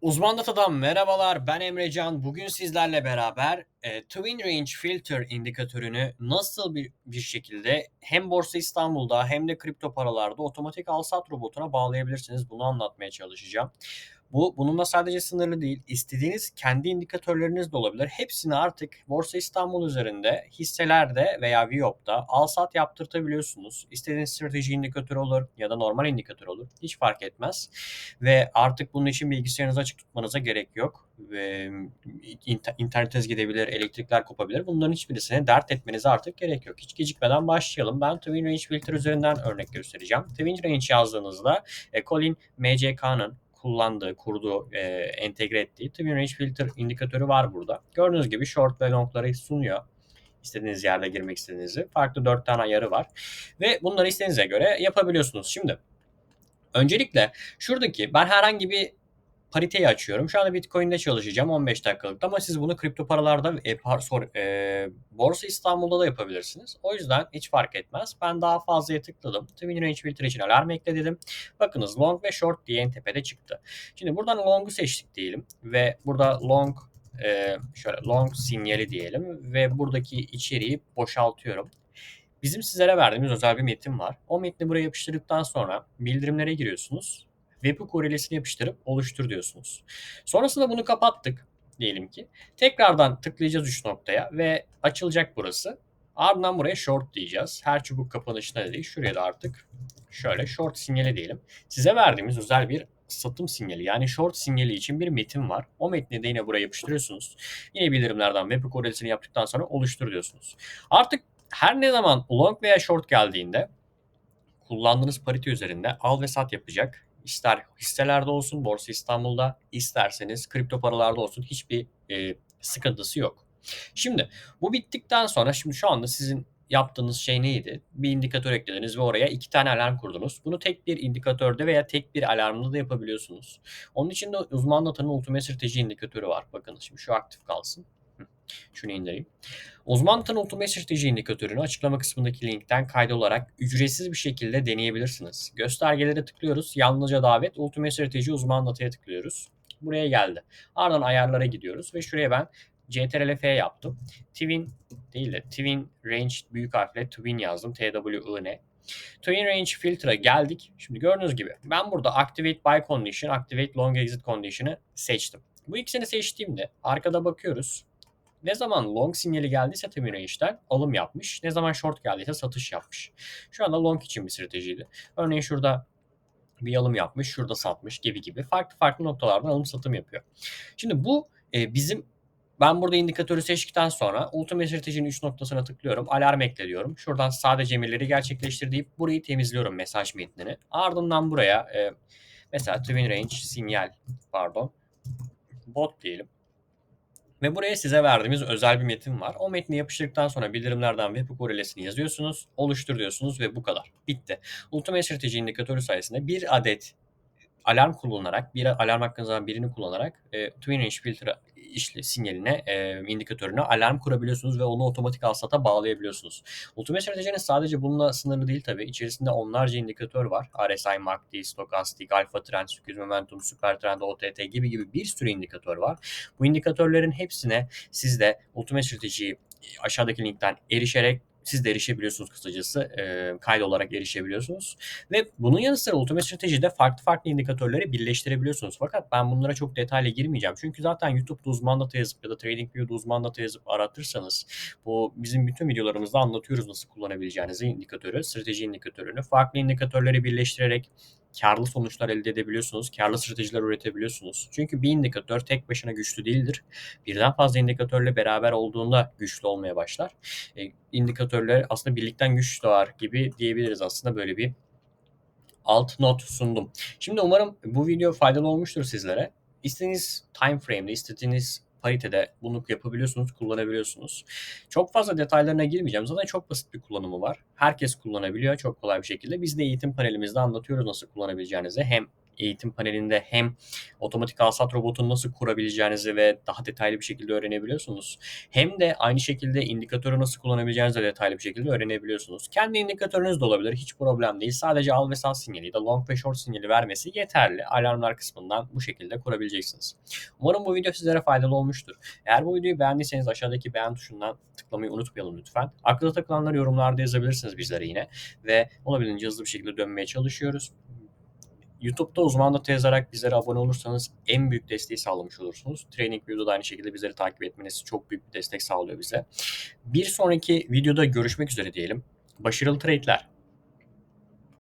Uzman Data'dan merhabalar. Ben Emrecan. Bugün sizlerle beraber e, Twin Range Filter indikatörünü nasıl bir, bir şekilde hem Borsa İstanbul'da hem de kripto paralarda otomatik al-sat robotuna bağlayabilirsiniz. Bunu anlatmaya çalışacağım. Bu bununla sadece sınırlı değil. İstediğiniz kendi indikatörleriniz de olabilir. Hepsini artık Borsa İstanbul üzerinde hisselerde veya Viyop'ta al sat yaptırtabiliyorsunuz. İstediğiniz strateji indikatörü olur ya da normal indikatör olur. Hiç fark etmez. Ve artık bunun için bilgisayarınızı açık tutmanıza gerek yok. Ve internetiniz gidebilir, elektrikler kopabilir. Bunların hiçbirisine dert etmenize artık gerek yok. Hiç gecikmeden başlayalım. Ben Twin Range Filter üzerinden örnek göstereceğim. Twin Range yazdığınızda e, Colin MCK'nın kullandığı, kurduğu, e, entegre ettiği Twin Range Filter indikatörü var burada. Gördüğünüz gibi short ve longları sunuyor. İstediğiniz yerde girmek istediğinizi. Farklı 4 tane ayarı var. Ve bunları istediğinize göre yapabiliyorsunuz. Şimdi öncelikle şuradaki ben herhangi bir pariteyi açıyorum. Şu anda Bitcoin'de çalışacağım 15 dakikalıkta ama siz bunu kripto paralarda e, par, sor, e, Borsa İstanbul'da da yapabilirsiniz. O yüzden hiç fark etmez. Ben daha fazlaya tıkladım. Twin Range Filter için alarm ekle dedim. Bakınız long ve short diye en tepede çıktı. Şimdi buradan long'u seçtik diyelim ve burada long e, şöyle long sinyali diyelim ve buradaki içeriği boşaltıyorum. Bizim sizlere verdiğimiz özel bir metin var. O metni buraya yapıştırdıktan sonra bildirimlere giriyorsunuz webhook korelesini yapıştırıp oluştur diyorsunuz. Sonrasında bunu kapattık diyelim ki. Tekrardan tıklayacağız 3 noktaya ve açılacak burası. Ardından buraya short diyeceğiz. Her çubuk kapanışına değil. Şuraya da artık şöyle short sinyali diyelim. Size verdiğimiz özel bir satım sinyali yani short sinyali için bir metin var. O metni de yine buraya yapıştırıyorsunuz. Yine bildirimlerden webhook korelesini yaptıktan sonra oluştur diyorsunuz. Artık her ne zaman long veya short geldiğinde kullandığınız parite üzerinde al ve sat yapacak ister hisselerde olsun Borsa İstanbul'da isterseniz kripto paralarda olsun hiçbir e, sıkıntısı yok. Şimdi bu bittikten sonra şimdi şu anda sizin yaptığınız şey neydi? Bir indikatör eklediniz ve oraya iki tane alarm kurdunuz. Bunu tek bir indikatörde veya tek bir alarmda da yapabiliyorsunuz. Onun için de uzman datanın ultimate strateji indikatörü var. Bakın şimdi şu aktif kalsın. Şunu indireyim. Uzman tanı Ultimate Strateji indikatörünü açıklama kısmındaki linkten kaydolarak ücretsiz bir şekilde deneyebilirsiniz. Göstergelere tıklıyoruz. Yalnızca davet Ultimate Strateji uzman dataya tıklıyoruz. Buraya geldi. Ardından ayarlara gidiyoruz ve şuraya ben CTRL-F yaptım. Twin değil de Twin Range büyük harfle Twin yazdım. T-W-I-N. Twin Range Filter'a geldik. Şimdi gördüğünüz gibi ben burada Activate Buy Condition, Activate Long Exit Condition'ı seçtim. Bu ikisini seçtiğimde arkada bakıyoruz. Ne zaman long sinyali geldiyse Termination'den alım yapmış. Ne zaman short geldiyse satış yapmış. Şu anda long için bir stratejiydi. Örneğin şurada bir alım yapmış, şurada satmış gibi gibi farklı farklı noktalardan alım satım yapıyor. Şimdi bu e, bizim ben burada indikatörü seçtikten sonra Ultimate Strategy'nin 3 noktasına tıklıyorum. Alarm ekle diyorum. Şuradan sadece emirleri gerçekleştir deyip burayı temizliyorum mesaj metnini. Ardından buraya e, mesela Twin Range sinyal pardon bot diyelim. Ve buraya size verdiğimiz özel bir metin var. O metni yapıştırdıktan sonra bildirimlerden web korelesini yazıyorsunuz, oluştur diyorsunuz ve bu kadar. Bitti. Ultimate Strateji indikatörü sayesinde bir adet alarm kullanarak, bir alarm hakkınızdan birini kullanarak e, Twin Range Filter işli sinyaline, e, indikatörüne alarm kurabiliyorsunuz ve onu otomatik alsata bağlayabiliyorsunuz. Ultimate Stratejinin sadece bununla sınırlı değil tabii. İçerisinde onlarca indikatör var. RSI, MACD, Stokastik, Alpha Trend, Süküz Momentum, Super Trend, OTT gibi gibi bir sürü indikatör var. Bu indikatörlerin hepsine siz de Ultimate Strateji'yi aşağıdaki linkten erişerek siz de erişebiliyorsunuz kısacası. E, kaydı olarak erişebiliyorsunuz. Ve bunun yanı sıra Ultimate Stratejide farklı farklı indikatörleri birleştirebiliyorsunuz. Fakat ben bunlara çok detaylı girmeyeceğim. Çünkü zaten YouTube'da uzman data yazıp ya da TradingView'da uzman data yazıp aratırsanız bu bizim bütün videolarımızda anlatıyoruz nasıl kullanabileceğinizi indikatörü, strateji indikatörünü. Farklı indikatörleri birleştirerek karlı sonuçlar elde edebiliyorsunuz. Karlı stratejiler üretebiliyorsunuz. Çünkü bir indikatör tek başına güçlü değildir. Birden fazla indikatörle beraber olduğunda güçlü olmaya başlar. E, indikatörler aslında birlikten güç doğar gibi diyebiliriz aslında böyle bir alt not sundum. Şimdi umarım bu video faydalı olmuştur sizlere. İstediğiniz time frame'de, istediğiniz paritede bunu yapabiliyorsunuz, kullanabiliyorsunuz. Çok fazla detaylarına girmeyeceğim. Zaten çok basit bir kullanımı var. Herkes kullanabiliyor çok kolay bir şekilde. Biz de eğitim panelimizde anlatıyoruz nasıl kullanabileceğinizi. Hem eğitim panelinde hem otomatik alsat robotunu nasıl kurabileceğinizi ve daha detaylı bir şekilde öğrenebiliyorsunuz. Hem de aynı şekilde indikatörü nasıl kullanabileceğinizi de detaylı bir şekilde öğrenebiliyorsunuz. Kendi indikatörünüz de olabilir. Hiç problem değil. Sadece al ve sat sinyali ya da long ve short sinyali vermesi yeterli. Alarmlar kısmından bu şekilde kurabileceksiniz. Umarım bu video sizlere faydalı olmuştur. Eğer bu videoyu beğendiyseniz aşağıdaki beğen tuşundan tıklamayı unutmayalım lütfen. Aklınıza takılanları yorumlarda yazabilirsiniz bizlere yine. Ve olabildiğince hızlı bir şekilde dönmeye çalışıyoruz. YouTube'da uzmanlık yazarak bizlere abone olursanız en büyük desteği sağlamış olursunuz. Training View'da da aynı şekilde bizleri takip etmeniz çok büyük bir destek sağlıyor bize. Bir sonraki videoda görüşmek üzere diyelim. Başarılı trade'ler.